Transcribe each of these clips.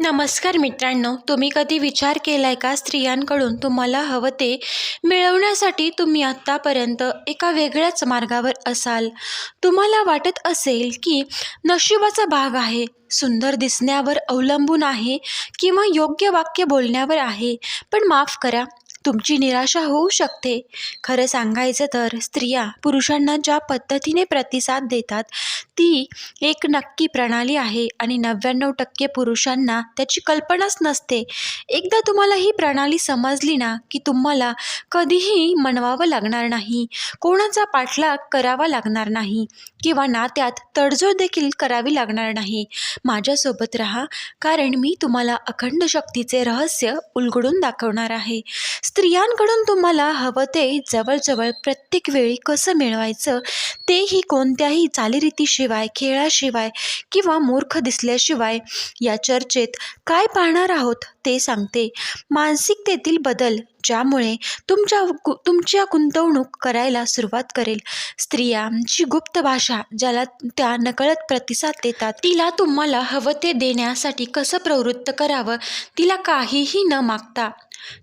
नमस्कार मित्रांनो तुम्ही कधी विचार केलाय का स्त्रियांकडून तुम्हाला हवं ते मिळवण्यासाठी तुम्ही आत्तापर्यंत एका वेगळ्याच मार्गावर असाल? तुम्हाला वाटत असेल की नशिबाचा भाग आहे सुंदर दिसण्यावर अवलंबून आहे किंवा योग्य वाक्य बोलण्यावर आहे पण माफ करा तुमची निराशा होऊ शकते. खरं सांगायचं तर स्त्रिया पुरुषांना ज्या पद्धतीने प्रतिसाद देतात ती एक नक्की प्रणाली आहे आणि नव्याण्णव टक्के पुरुषांना त्याची कल्पनाच नसते. एकदा तुम्हाला ही प्रणाली समजली ना की तुम्हाला कधीही मनवावं लागणार नाही कोणाचा पाठलाग करावा लागणार नाही किंवा नात्यात तडजोड देखील करावी लागणार नाही. माझ्यासोबत राहा कारण मी तुम्हाला अखंड शक्तीचे रहस्य उलगडून दाखवणार आहे. स्त्रियांकडून तुम्हाला हवं ते जवळजवळ प्रत्येक वेळी कसं मिळवायचं तेही कोणत्याही चालीरीतीशिवाय खेळाशिवाय किंवा मूर्ख दिसल्याशिवाय या चर्चेत काय पाहणार आहोत ते सांगते. मानसिकतेतील बदल ज्यामुळे तुमच्या गु तुमच्या गुंतवणूक करायला सुरुवात करेल. स्त्रियांची गुप्त भाषा ज्याला त्या नकळत प्रतिसाद देतात तिला तुम्हाला हवं ते देण्यासाठी कसं प्रवृत्त करावं तिला काहीही न मागता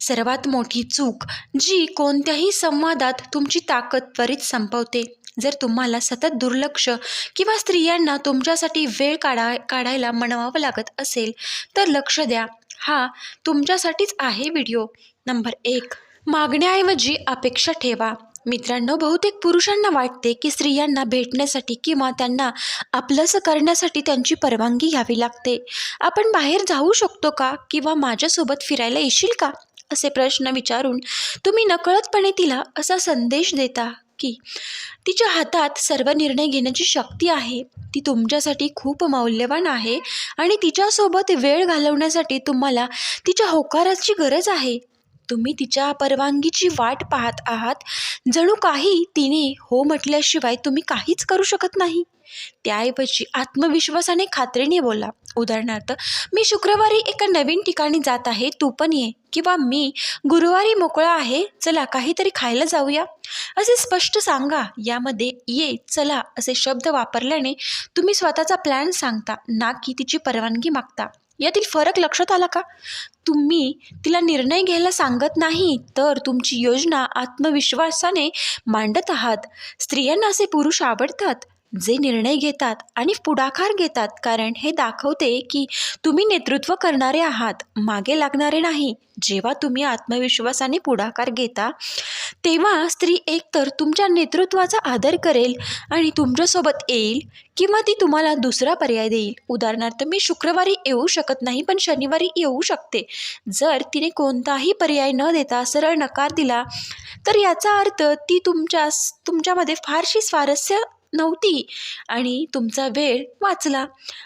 सर्वात मोठी चूक जी कोणत्याही संवादात तुमची ताकद त्वरित संपवते. जर तुम्हाला सतत दुर्लक्ष किंवा स्त्रियांना तुमच्यासाठी वेळ काढा काढायला मनवावं लागत असेल तर लक्ष द्या. हा तुमच्यासाठीच आहे व्हिडिओ. नंबर एक मागण्याऐवजी अपेक्षा ठेवा. मित्रांनो बहुतेक पुरुषांना वाटते की स्त्रियांना भेटण्यासाठी किंवा त्यांना आपलंसं करण्यासाठी त्यांची परवानगी घ्यावी लागते. आपण बाहेर जाऊ शकतो का? किंवा माझ्यासोबत फिरायला येशील का? असे प्रश्न विचारून तुम्ही नकळतपणे तिला असा संदेश देता की तिच्या हातात सर्व निर्णय घेण्याची शक्ती आहे. ती तुमच्यासाठी खूप मौल्यवान आहे आणि तिच्यासोबत वेळ घालवण्यासाठी तुम्हाला तिच्या होकाराची गरज आहे. तुम्ही तिच्या परवानगीची वाट पाहत आहात. जणू काही तिने हो म्हटल्याशिवाय तुम्ही काहीच करू शकत नाही. त्याऐवजी आत्मविश्वासाने खात्रीने बोला. उदाहरणार्थ मी शुक्रवारी एका नवीन ठिकाणी जात आहे तू पण ये. किंवा मी गुरुवारी मोकळा आहे चला काहीतरी खायला जाऊया. असे स्पष्ट सांगा. यामध्ये ये चला असे शब्द वापरल्याने तुम्ही स्वतःचा प्लॅन सांगता ना की तिची परवानगी मागता. यातील फरक लक्षात आला का? तुम्ही तिला निर्णय घ्यायला सांगत नाही तर तुमची योजना आत्मविश्वासाने मांडत आहात. स्त्रियांना असे पुरुष आवडतात. जे निर्णय घेतात आणि पुढाकार घेतात कारण हे दाखवते की तुम्ही नेतृत्व करणारे आहात मागे लागणारे नाही. जेव्हा तुम्ही आत्मविश्वासाने पुढाकार घेता तेव्हा स्त्री एकतर तुमच्या नेतृत्वाचा आदर करेल आणि तुमच्यासोबत येईल किंवा ती तुम्हाला दुसरा पर्याय देईल. उदाहरणार्थ मी शुक्रवारी येऊ शकत नाही पण शनिवारी येऊ शकते. जर तिने कोणताही पर्याय न देता सरळ नकार दिला तर याचा अर्थ ती तुमच्या तुमच्यामध्ये फारशी स्वारस्य नव्हती. आणि तुमचा वेळ वाचला.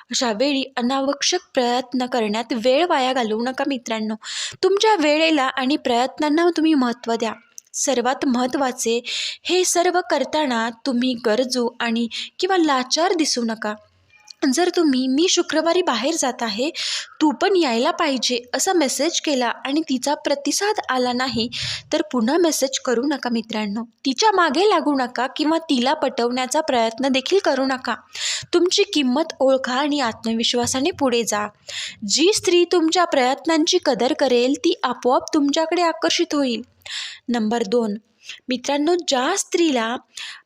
अशा वेळी अनावश्यक प्रयत्न करण्यात वेळ वाया घालवू नका मित्रांनो. तुमच्या वेळेला आणि प्रयत्नांना तुम्ही महत्त्व द्या. सर्वात महत्त्वाचे हे सर्व करताना तुम्ही गरजू आणि किंवा लाचार दिसू नका. जर तुम्ही मी शुक्रवारी बाहेर जात आहे तू पण यायला पाहिजे असा मेसेज केला आणि तिचा प्रतिसाद आला नाही तर पुन्हा मेसेज करू नका मित्रांनो. तिच्यामागे लागू नका किंवा तिला पटवण्याचा प्रयत्न देखील करू नका. तुमची किंमत ओळखा आणि आत्मविश्वासाने पुढे जा. जी स्त्री तुमच्या प्रयत्नांची कदर करेल ती आपोआप तुमच्याकडे आकर्षित होईल. नंबर दोन. मित्रांनो ज्या स्त्रीला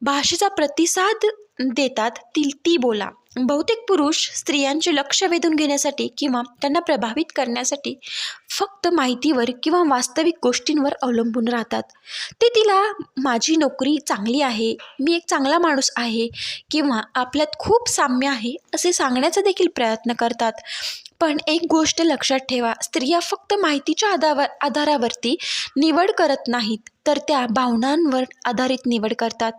भाषेचा प्रतिसाद देतात ती ती बोला. बहुतेक पुरुष स्त्रियांचे लक्ष वेधून घेण्यासाठी किंवा त्यांना प्रभावित करण्यासाठी फक्त माहितीवर किंवा वास्तविक गोष्टींवर अवलंबून राहतात. ते तिला माझी नोकरी चांगली आहे मी एक चांगला माणूस आहे किंवा आपल्यात खूप साम्य आहे असे सांगण्याचा देखील प्रयत्न करतात. पण एक गोष्ट लक्षात ठेवा स्त्रिया फक्त माहितीच्या आधावर आधारावरती निवड करत नाहीत तर त्या भावनांवर आधारित निवड करतात.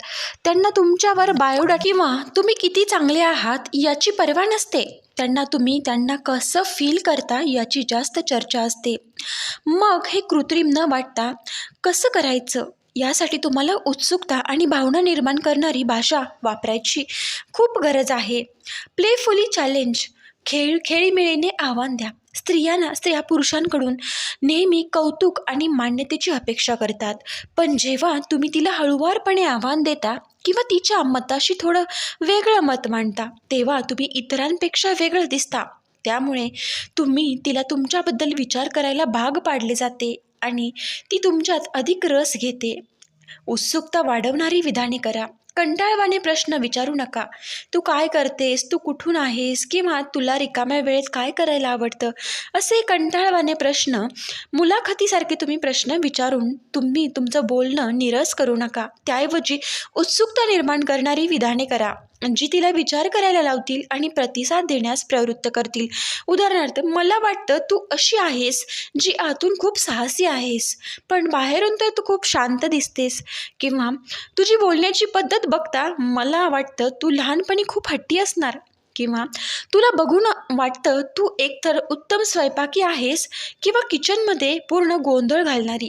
त्यांना तुमच्यावर बायोडा किंवा तुम्ही किती चांगले आहात याची पर्वा नसते. त्यांना तुम्ही त्यांना कसं फील करता याची जास्त चर्चा असते. मग हे कृत्रिम न वाटता कसं करायचं? यासाठी तुम्हाला उत्सुकता आणि भावना निर्माण करणारी भाषा वापरायची खूप गरज आहे. प्लेफुली चॅलेंज खेळ खेळीमेळीने आव्हान द्या. स्त्रियांना स्त्रिया पुरुषांकडून नेहमी कौतुक आणि मान्यतेची अपेक्षा करतात. पण जेव्हा तुम्ही तिला हळुवारपणे आव्हान देता किंवा तिच्या मताशी थोडं वेगळं मत मांडता तेव्हा तुम्ही इतरांपेक्षा वेगळं दिसता. त्यामुळे तुम्ही तिला तुमच्याबद्दल विचार करायला भाग पाडले जाते आणि ती तुमच्यात अधिक रस घेते. उत्सुकता वाढवणारी विधाने करा. कंटाळवाणे प्रश्न विचारू नका. तू काय करतेस? तू कुठून आहेस? किंवा तुला रिकाम्या वेळेत काय करायला आवडतं? असे कंटाळवाणे प्रश्न मुलाखतीसारखे तुम्ही प्रश्न विचारून तुम्ही तुमचं बोलणं निरस करू नका. त्याऐवजी उत्सुकता निर्माण करणारी विधाने करा. जी तिला विचार करायला लावतील आणि प्रतिसाद देण्यास प्रवृत्त करतील. उदाहरणार्थ मला वाटतं तू अशी आहेस जी आतून खूप साहसी आहेस पण बाहेरून तर तू खूप शांत दिसतेस. किंवा तुझी बोलण्याची पद्धत बघता मला वाटतं तू लहानपणी खूप हट्टी असणार. किंवा तुला बघून वाटतं तू एकतर उत्तम स्वयंपाकी आहेस किंवा किचनमध्ये पूर्ण गोंधळ घालणारी.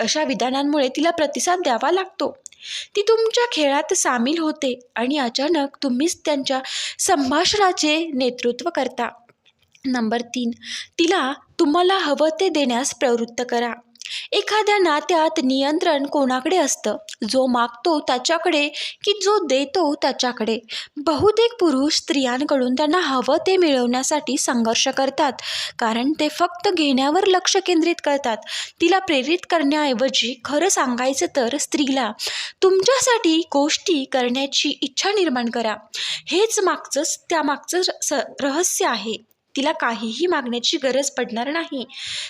अशा विधानांमुळे तिला प्रतिसाद द्यावा लागतो. ती तुमच्या खेळात सामील होते आणि अचानक तुम्हीच त्यांच्या संभाषणाचे नेतृत्व करता. नंबर तीन तिला तुम्हाला हवं ते देण्यास प्रवृत्त करा. एखाद्या नात्यात नियंत्रण कोणाकडे असतं? जो मागतो त्याच्याकडे की जो देतो त्याच्याकडे? बहुतेक पुरुष स्त्रियांकडून त्यांना हवं ते मिळवण्यासाठी संघर्ष करतात कारण ते फक्त घेण्यावर लक्ष केंद्रित करतात. तिला प्रेरित करण्याऐवजी खरं सांगायचं तर स्त्रीला तुमच्यासाठी गोष्टी करण्याची इच्छा निर्माण करा. हेच मागचं त्यामागचं स रहस्य आहे. तिला काहीही मागण्याची गरज पडणार नाही.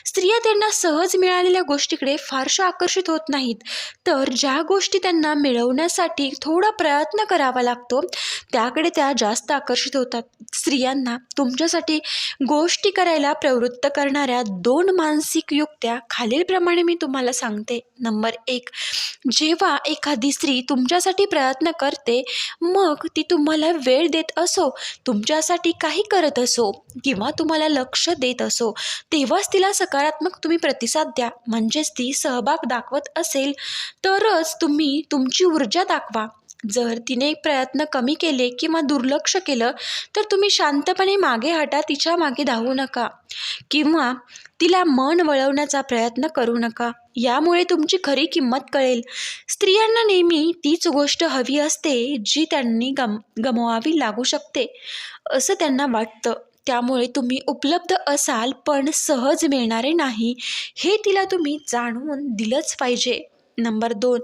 स्त्रिया त्यांना सहज मिळालेल्या गोष्टीकडे फारशा आकर्षित होत नाहीत. तर ज्या गोष्टी त्यांना मिळवण्यासाठी थोडा प्रयत्न करावा लागतो त्याकडे त्या जास्त आकर्षित होतात. स्त्रियांना तुमच्यासाठी गोष्टी करायला प्रवृत्त करणाऱ्या दोन मानसिक युक्त्या खालीलप्रमाणे मी तुम्हाला सांगते. नंबर एक जेव्हा एखादी स्त्री तुमच्यासाठी प्रयत्न करते मग ती तुम्हाला वेळ देत असो तुमच्यासाठी काही करत असो किंवा तुम्हाला लक्ष देत असो तेव्हाच तिला सकारात्मक तुम्ही प्रतिसाद द्या. म्हणजेच ती सहभाग दाखवत असेल तरच तुम्ही तुमची ऊर्जा दाखवा. जर तिने प्रयत्न कमी केले किंवा दुर्लक्ष केलं तर तुम्ही शांतपणे मागे हटा तिच्यामागे धावू नका. किंवा तिला मन वळवण्याचा प्रयत्न करू नका. यामुळे तुमची खरी किंमत कळेल. स्त्रियांना नेहमी तीच गोष्ट हवी असते जी त्यांनी गम गमवावी लागू शकते असं त्यांना वाटतं. त्यामुळे तुम्ही उपलब्ध असाल पण सहज मिळणारे नाही हे तिला तुम्ही जाणून दिलंच पाहिजे. नंबर दोन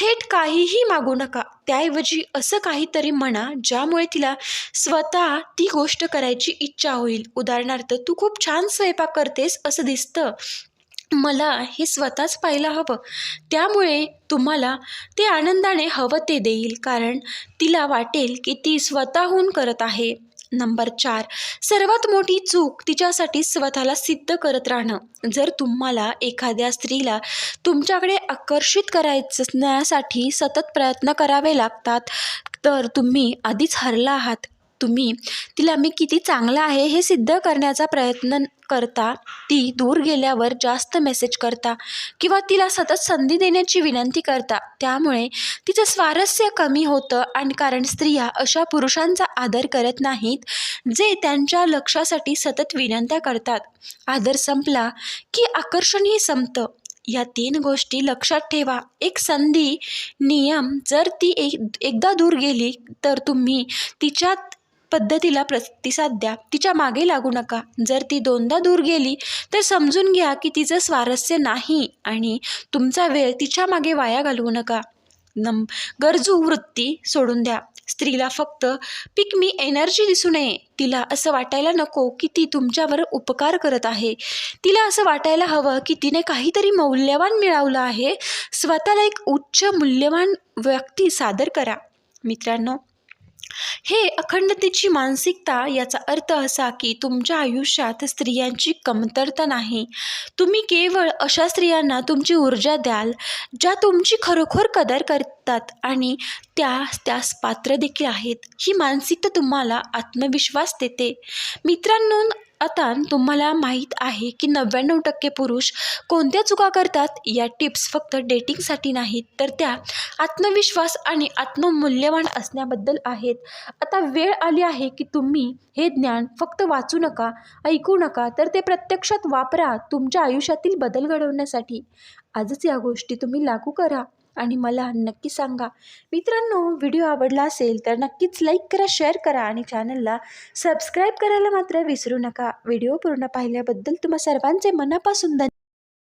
थेट काहीही मागू नका. त्याऐवजी असं काहीतरी म्हणा ज्यामुळे तिला स्वतः ती गोष्ट करायची इच्छा होईल. उदाहरणार्थ तू खूप छान स्वयंपाक करतेस असं दिसतं. मला हे स्वतःच पाहायला हवं. त्यामुळे तुम्हाला ते आनंदाने हवं ते देईल कारण तिला वाटेल की ती स्वतःहून करत आहे. नंबर चार. सर्वात मोठी चूक तिच्यासाठी स्वतःला सिद्ध करत राहणं. जर तुम्हाला एखाद्या स्त्रीला तुमच्याकडे आकर्षित करायचण्यासाठी सतत प्रयत्न करावे लागतात तर तुम्ही आधीच हरला आहात. तुम्ही तिला मी किती चांगला आहे हे सिद्ध करण्याचा प्रयत्न करता ती दूर गेल्यावर जास्त मेसेज करता किंवा तिला सतत संधी देण्याची विनंती करता. त्यामुळे तिचं स्वारस्य कमी होतं आणि कारण स्त्रिया अशा पुरुषांचा आदर करत नाहीत जे त्यांच्या लक्षासाठी सतत विनंत्या करतात. आदर संपला की आकर्षणही संपतं. या तीन गोष्टी लक्षात ठेवा. एक संधी नियम जर ती एक एकदा दूर गेली तर तुम्ही तिच्यात पद्धतीला प्रतिसाद द्या. तिच्यामागे लागू नका. जर ती दोनदा दूर गेली तर समजून घ्या की तिचं स्वारस्य नाही आणि तुमचा वेळ तिच्यामागे वाया घालवू नका. नम गरजू वृत्ती सोडून द्या. स्त्रीला फक्त पिक मी एनर्जी दिसू नये. तिला असं वाटायला नको की ती तुमच्यावर उपकार करत आहे. तिला असं वाटायला हवं की तिने काहीतरी मौल्यवान मिळवलं आहे. स्वतःला एक उच्च मूल्यवान व्यक्ती सादर करा. मित्रांनो हे अखंडतेची मानसिकता याचा अर्थ असा की तुमच्या आयुष्यात स्त्रियांची कमतरता नाही. तुम्ही केवळ अशा स्त्रियांना तुमची ऊर्जा द्याल ज्या तुमची खरोखर कदर करतात आणि त्या त्यास पात्र देखील आहेत. ही मानसिकता तुम्हाला आत्मविश्वास देते. मित्रांनो आता तुम्हाला माहीत आहे की नव्याण्णव टक्के पुरुष कोणत्या चुका करतात? या टिप्स फक्त डेटिंगसाठी नाहीत तर त्या आत्मविश्वास आणि आत्ममूल्यवान असण्याबद्दल आहेत. आता वेळ आली आहे की तुम्ही हे ज्ञान फक्त वाचू नका ऐकू नका तर ते प्रत्यक्षात वापरा तुमच्या आयुष्यातील बदल घडवण्यासाठी. आजच या गोष्टी तुम्ही लागू करा. आणि मला नक्की सांगा. मित्रांनो व्हिडिओ आवडला असेल तर नक्कीच लाईक करा शेअर करा आणि चॅनलला सबस्क्राईब करायला मात्र विसरू नका. व्हिडिओ पूर्ण पाहिल्याबद्दल तुम्हा सर्वांचे मनापासून धन्यवाद